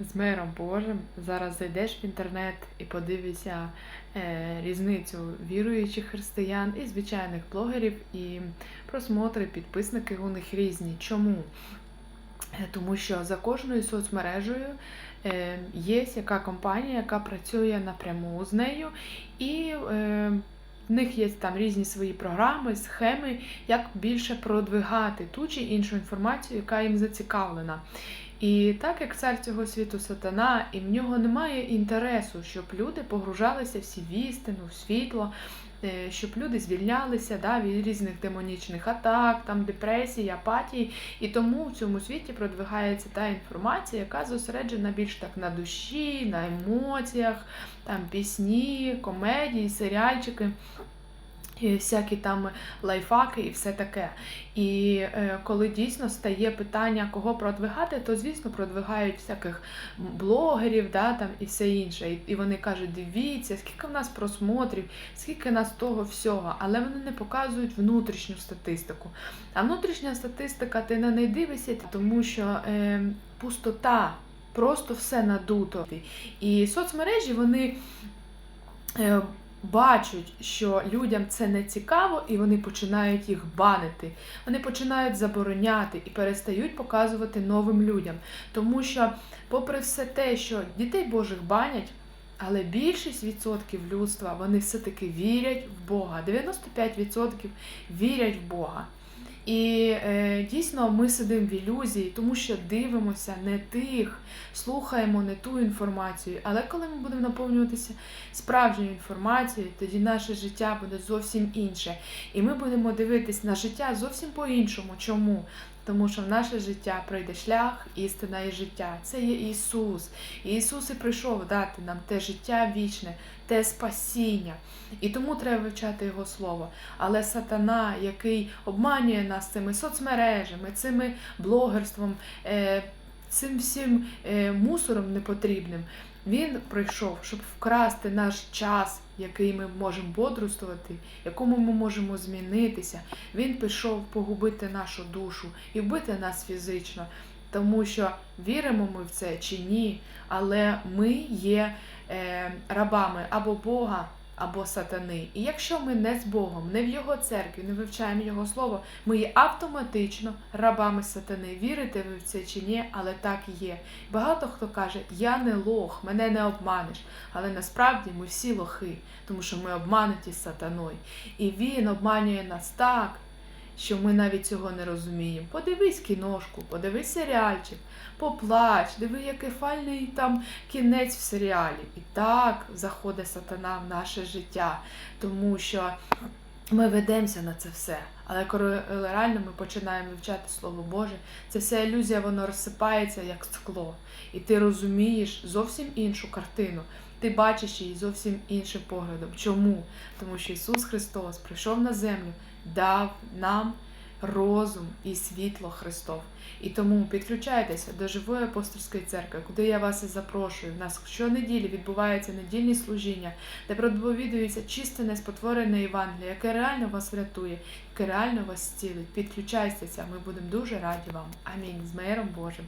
з миром Божим. Зараз зайдеш в інтернет і подивишся е, різницю віруючих християн і звичайних блогерів, і просмотри, підписники у них різні. Чому? Е, Тому що за кожною соцмережею е, є яка компанія, яка працює напряму з нею, і е, в них є там різні свої програми, схеми, як більше продвигати ту чи іншу інформацію, яка їм зацікавлена. І так як цар цього світу сатана, і в нього немає інтересу, щоб люди погружалися всі в істину, в світло, е, щоб люди звільнялися да, від різних демонічних атак, там депресій, апатії. І тому в цьому світі продвигається та інформація, яка зосереджена більш так на душі, на емоціях, там пісні, комедії, серіальчики. І всякі там лайфхаки і все таке. І е, коли дійсно стає питання, кого продвигати, то звісно продвигають всяких блогерів, да, там і все інше. І, і вони кажуть, дивіться, скільки в нас просмотрів, скільки нас того всього, але вони не показують внутрішню статистику. А внутрішня статистика, ти на неї дивишся, тому що е, пустота, просто все надуто. І соцмережі вони. Е, бачать, що людям це не цікаво, і вони починають їх банити. Вони починають забороняти і перестають показувати новим людям. Тому що, попри все те, що дітей Божих банять, але більшість відсотків людства вони все-таки вірять в Бога. 95% вірять в Бога. І е, дійсно ми сидимо в ілюзії, тому що дивимося не тих, слухаємо не ту інформацію. Але коли ми будемо наповнюватися справжньою інформацією, тоді наше життя буде зовсім інше. І ми будемо дивитись на життя зовсім по-іншому. Чому? Тому що в наше життя прийде шлях, істина і життя. Це є Ісус. І Ісус і прийшов дати нам те життя вічне, те спасіння. І тому треба вивчати Його Слово. Але сатана, який обманює нас цими соцмережами, цими блогерством, е, цим всім е, мусором непотрібним, він прийшов, щоб вкрасти наш час, який ми можемо бодрствувати, якому ми можемо змінитися. Він пішов погубити нашу душу і вбити нас фізично. Тому що віримо ми в це чи ні, але ми є е, рабами або Бога, або сатани. І якщо ми не з Богом, не в Його церкві, не вивчаємо Його Слово, ми є автоматично рабами сатани. Вірите ви в це чи ні, але так і є. Багато хто каже, я не лох, мене не обманеш. Але насправді ми всі лохи, тому що ми обмануті сатаною. І він обманює нас так. Що ми навіть цього не розуміємо. Подивись кіношку, подивись серіальчик, поплач, диви, який фальний там кінець в серіалі. І так заходить сатана в наше життя, тому що ми ведемося на це все. Але коли реально ми починаємо вивчати Слово Боже, це вся ілюзія, воно розсипається як скло. І ти розумієш зовсім іншу картину. Ти бачиш її зовсім іншим поглядом. Чому? Тому що Ісус Христос прийшов на землю, дав нам розум і світло Христов. І тому підключайтеся до живої апостольської церкви, куди я вас і запрошую. У нас щонеділі відбуваються недільні служіння, де проповідується чисте неспотворене Євангеліє, яке реально вас врятує, яке реально вас зцілить. Підключайтеся, ми будемо дуже раді вам. Амінь. З миром Божим.